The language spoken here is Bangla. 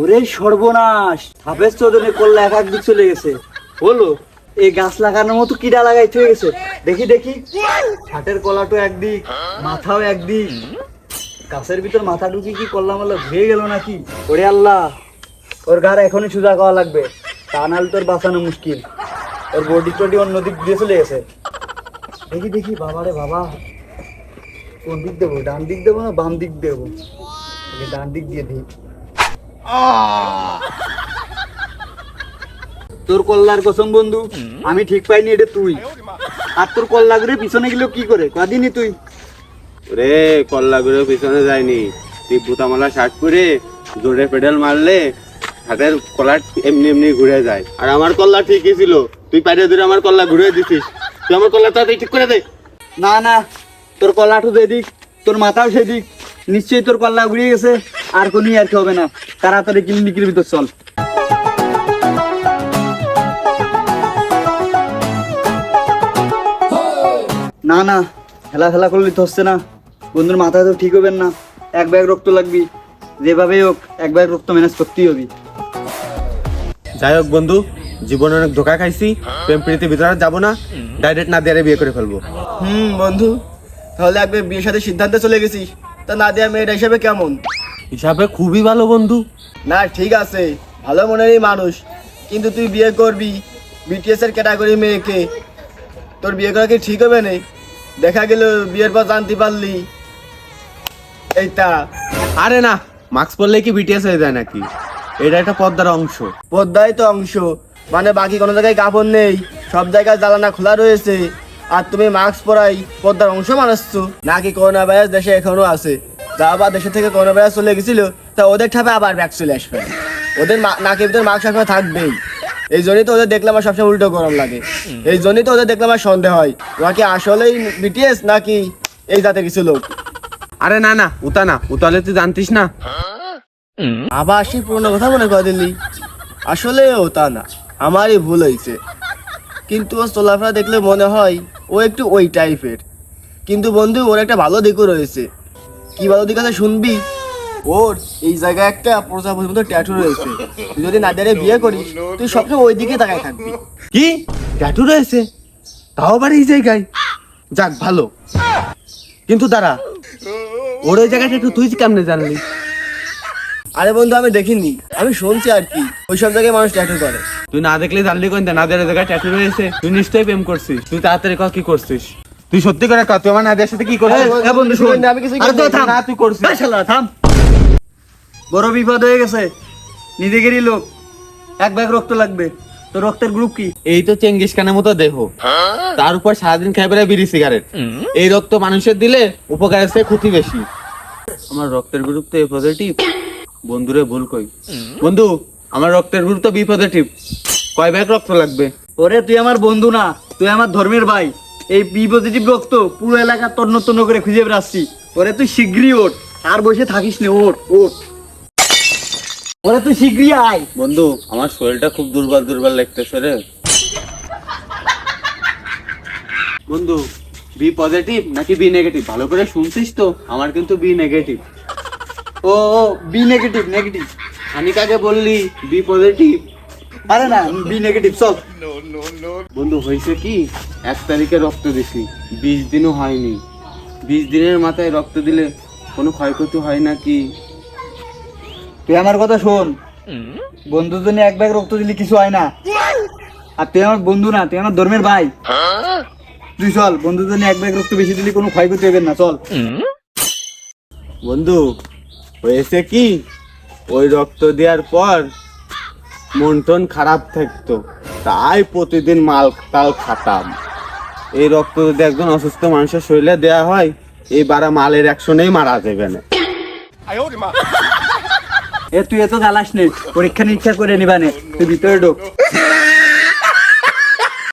ওরে সর্বনাশ সাপের চোদনে করলে এক এক দিক চলে গেছে। বলো এই গাছ লাগানোর মতো কিডা লাগাই হয়ে গেছে। দেখি দেখি। ছাটের কলাটো একদিক মাথাও একদিক গাছের ভিতর মাথা ঢুকি কি করলাম আল্লাহ ঘুরে গেল নাকি? ওরে আল্লাহ, ওর গার এখনই সোজা করা লাগবে। তা নাহলে তোর বাঁচানো মুশকিল। ওর বডি টডি অন্য দিক দিয়ে চলে গেছে। দেখি দেখি, বাবা রে বাবা। কোন দিক দেবো? ডান দিক দেবো না বাম দিক দেবো? ডান দিক দিয়ে দিই। তোর কল্লার কসম বন্ধু আমি ঠিক পাইনি এটা তুই। আর তোর কল্লা করে পিছনে গেলেও কি করে? কদিনই তুই? রে কল্লা করে পিছনে যায়নি তুই বুতামালা শার্ট করে জোরে পেডাল মারলে হাতের কলা এমনি এমনি ঘুরে যায়। আর আমার কল্লা ঠিকই ছিল। তুই পাইরে ধরে আমার কল্লা ঘুরে দিছিস। তুই আমার কল্লা তাড়াতাড়ি ঠিক করে দে। না না। তোর কল্লাঠু যেদিক তোর মাথাও সেদিক। নিশ্চয়ই তোর কল্লা ঘুরিয়ে গেছে। আর কোনো আর কি হবে না। তাড়াতাড়ি ক্লিনিকের ভিতর চল। না না খেলা খেলা করলে তো হচ্ছে না। বন্ধুর মাথায় তো ঠিক হবেন না। এক ব্যাগ রক্ত লাগবি। যেভাবেই হোক এক ব্যাগ রক্ত ম্যানেজ করতেই হবে। যাই হোক বন্ধু জীবনে অনেক ধোকা খাইছি। প্রেম প্রীতি ভিতরে যাব না। ডাইরেক্ট না দিয়ে বিয়ে করে ফেলব। হুম বন্ধু তাহলে একবার বিয়ের সাথে সিদ্ধান্তে চলে গেছিস। তা না দেয়া মেয়েটা হিসাবে কেমন? হিসাবে খুবই ভালো বন্ধু। না ঠিক আছে ভালো মনেরই মানুষ। কিন্তু তুই বিয়ে করবি বিটিএস এর ক্যাটাগরি মেয়েকে। তোর বিয়ে করা কি ঠিক হবে না? দেখা গেল বিয়ের পর জানতে পারলি। এইটা আরে না মাস্ক পরলে কি বিটিএস হয়ে যায় নাকি? এটা একটা পদ্মার অংশ। পদ্মাই তো অংশ। মানে বাকি কোনো জায়গায় কাপড় নেই সব জায়গায় জ্বালানা খোলা রয়েছে। আর তুমি মাস্ক পরাই পদ্মার অংশ মানাচ্ছ। নাকি করোনা ভাইরাস দেশে এখনও আছে? যা আবার দেশে থেকে করোনা ভাইরাস চলে গেছিল তা ওদের ঠাপে আবার ব্যাক চলে আসবে। ওদের নাকের ভিতরে মাস্ক সবসময় থাকবেই। এই জন্যই তো ওদের দেখলে আমার সবসময় উল্টো গরম লাগে। এই জন্যই তো ওদের দেখলে আমার সন্দেহ হয়। ওরা কি আসলেই বিটিএস নাকি এই জাতের কিছু লোক? আরে না না উতা না উতালে তুই জানতিস না। আবার সেই পুরোনো কথা মনে করে দিলি? আসলে ও তা না আমারই ভুল হয়েছে। কিন্তু ও চলাফেরা দেখলে মনে হয় ও একটু ওই টাইপের কিন্তু বন্ধু ওর একটা ভালো দিকও রয়েছে। কি ভালো দিক আছে শুনবি? ওর এই জায়গায় একটা প্রজাপতির মতো ট্যাটু রয়েছে। তুই যদি নাদিয়ারে বিয়ে করিস তুই সবসময় ওই দিকে তাকায় থাকবি। কি? ট্যাটু রয়েছে? তাও আবার এই জায়গায়? যাক ভালো। কিন্তু দাঁড়া ওর ওই জায়গাটা একটু তুই কেমনে জানলি? আরে বন্ধু আমি দেখিনি। আমি শুনছি আর কি। ওই সব জায়গায় মানুষ ট্যাটু করে। তুই না দেখলে জানলি কোন না দেওয়ার জায়গায় ট্যাটু রয়েছে। তুই নিশ্চয়ই প্রেম করছিস। তুই তাড়াতাড়ি কি করছিস? তুই সত্যি করে তুই আমার নাদের সাথে কি করছিস? এ বন্ধু শোন আমি কিছুই আরে তো থাম না তুই করছিস। এই শালা, থাম। বড় বিপদ হয়ে গেছে। নিজেদেরই লোক। এক ব্যাগ রক্ত লাগবে। তো রক্তের গ্রুপ কি? এই তো চেঙ্গিস খানের মতো দেহ। তার উপর সারাদিন খাই বেড়ায় বিড়ি সিগারেট। এই রক্ত মানুষের দিলে উপকারের চেয়ে ক্ষতি বেশি। আমার রক্তের গ্রুপ তো এ পজিটিভ বন্ধুরে ভুল কই। বন্ধু আমার রক্তের গ্রুপ তো বি পজিটিভ কয় ব্যাগ রক্ত লাগবে? ওরে তুই আমার বন্ধু না। তুই আমার ধর্মের ভাই। এই বি পজিটিভ রক্ত পুরো এলাকা তন্ন তন্ন করে খুঁজে বেড়াচ্ছি। ওরে তুই শীঘ্রই ওঠ। আর বসে থাকিস না ওঠ ওঠ। ওরে তুই শীঘ্রই আয়। বন্ধু আমার শরীরটা খুব দুর্বল দুর্বল লাগতেছে রে। বন্ধু বি পজিটিভ নাকি বি নেগেটিভ ভালো করে শুনছিস তো? আমার কিন্তু বি নেগেটিভ ও ও বি নেগেটিভ নেগেটিভ আমি কাকে বললি বি পজিটিভ আরে না বি নেগেটিভ চল। বন্ধু হয়েছে কি? এক তারিখে রক্ত দিছি বিশ দিনও হয়নি। বিশ দিনের মাথায় রক্ত দিলে কোনো ক্ষয়ক্ষতি হয় নাকি তুই আমার কথা শোন। বন্ধুর জন্য এক ব্যাগ রক্ত দিলে কিছু হয় না। আর তুই আমার বন্ধু না তুই আমার ধর্মের ভাই। তুই চল বন্ধুর জন্য এক ব্যাগ রক্ত বেশি দিলে কোনো ক্ষয়ক্ষতি হবে না চল। বন্ধু হয়েছে কি? ওই রক্ত দেওয়ার পর মন টন খারাপ থাকতো। তাই প্রতিদিন মাল তাল খাতাম এই রক্ত যদি একজন অসুস্থ মানুষের শরীরে দেয়া হয় এই বারা মালের অ্যাকশনেই মারা যাবে না। এ তুই এত জ্বালাস নে পরীক্ষা নিরীক্ষা করে নিবানে তুই ভিতরে ঢোক।